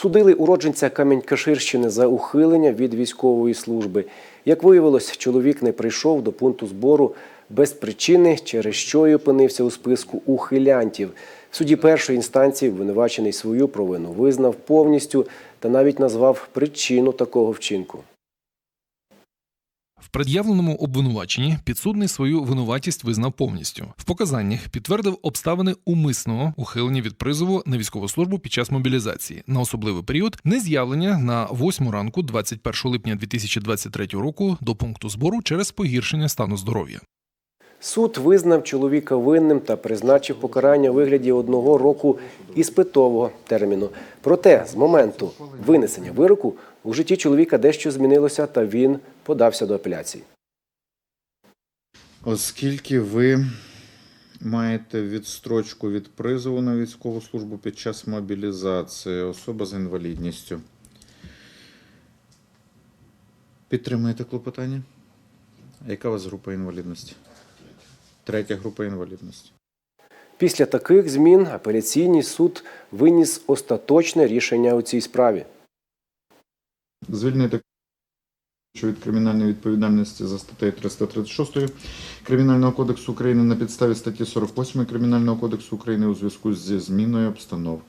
Судили уродженця Камінь-Каширщини за ухилення від військової служби. Як виявилось, чоловік не прийшов до пункту збору без причини, через що й опинився у списку ухилянтів. В суді першої інстанції обвинувачений свою провину визнав повністю та навіть назвав причину такого вчинку. В пред'явленому обвинуваченні підсудний свою винуватість визнав повністю. В показаннях підтвердив обставини умисного ухилення від призову на військову службу під час мобілізації на особливий період нез'явлення на 8 ранку 21 липня 2023 року до пункту збору через погіршення стану здоров'я. Суд визнав чоловіка винним та призначив покарання у вигляді одного року іспитового терміну. Проте з моменту винесення вироку у житті чоловіка дещо змінилося, та він подався до апеляції. Оскільки ви маєте відстрочку від призову на військову службу під час мобілізації, особа з інвалідністю. Підтримуєте клопотання? Яка у вас група інвалідності? Третя група інвалідності. Після таких змін апеляційний суд виніс остаточне рішення у цій справі. Звільнити від кримінальної відповідальності за статтею 336 Кримінального кодексу України на підставі статті 48 Кримінального кодексу України у зв'язку зі зміною обстановки.